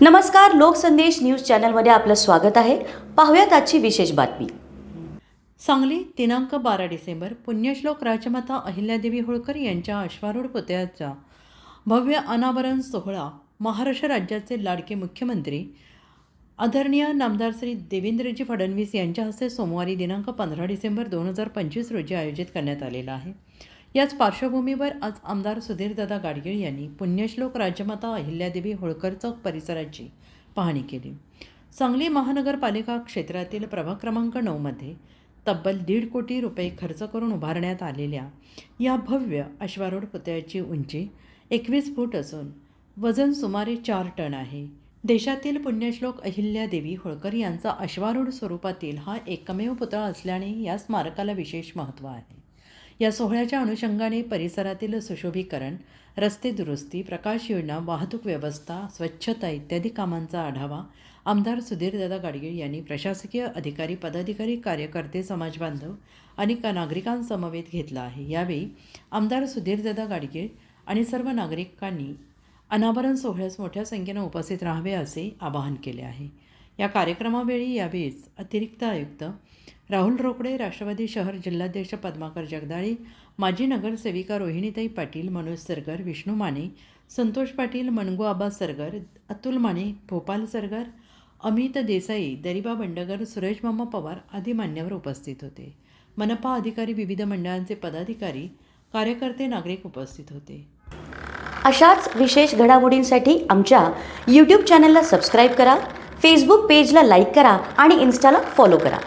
नमस्कार लोकसंदेश न्यूज चॅनलमध्ये आपलं स्वागत आहे. पाहूयात आजची विशेष बातमी. सांगली दिनांक बारा डिसेंबर पुण्यश्लोक राजमाता अहिल्यादेवी होळकर यांच्या अश्वारूढ पुतळ्याचा भव्य अनावरण सोहळा महाराष्ट्र राज्याचे लाडके मुख्यमंत्री आदरणीय नामदार श्री देवेंद्रजी फडणवीस यांच्या हस्ते सोमवारी दिनांक पंधरा डिसेंबर दोन हजार पंचवीस रोजी आयोजित करण्यात आलेला आहे. याच पार्श्वभूमीवर आज आमदार सुधीरदादा गाडगीळ यांनी पुण्यश्लोक राजमाता अहिल्यादेवी होळकर चौक परिसराची पाहणी केली. सांगली महानगरपालिका क्षेत्रातील प्रभाग क्रमांक नऊमध्ये तब्बल दीड कोटी रुपये खर्च करून उभारण्यात आलेल्या या भव्य अश्वारूढ पुतळ्याची उंची एकवीस फूट असून वजन सुमारे चार टन आहे. देशातील पुण्यश्लोक अहिल्यादेवी होळकर यांचा अश्वारूढ स्वरूपातील हा एकमेव पुतळा असल्याने या स्मारकाला विशेष महत्त्व आहे. या सोहळ्याच्या अनुषंगाने परिसरातील सुशोभीकरण रस्ते दुरुस्ती प्रकाश योजना वाहतूक व्यवस्था स्वच्छता इत्यादी कामांचा आढावा आमदार सुधीरदादा गाडगीळ यांनी प्रशासकीय अधिकारी पदाधिकारी कार्यकर्ते समाजबांधव आणि का नागरिकांसमवेत घेतला आहे. यावेळी आमदार सुधीरदादा गाडगीळ आणि सर्व नागरिकांनी अनावरण सोहळ्यास मोठ्या संख्येनं उपस्थित राहावे असे आवाहन केले आहे. या कार्यक्रमावेळी यावेळीच अतिरिक्त आयुक्त राहुल रोकडे राष्ट्रवादी शहर जिल्हाध्यक्ष पद्माकर जगदाळे माजी नगरसेविका रोहिणीताई पाटील मनोज सरगर विष्णू माने संतोष पाटील मनगू आबा सरगर अतुल माने भोपाल सरगर अमित देसाई दरिबा बंडगर सुरेशमामा पवार आदी मान्यवर उपस्थित होते. मनपा अधिकारी विविध मंडळांचे पदाधिकारी कार्यकर्ते नागरिक उपस्थित होते. अशाच विशेष घडामोडींसाठी आमच्या यूट्यूब चॅनलला सबस्क्राईब करा फेसबुक पेजला लाईक करा आणि इन्स्टाला फॉलो करा.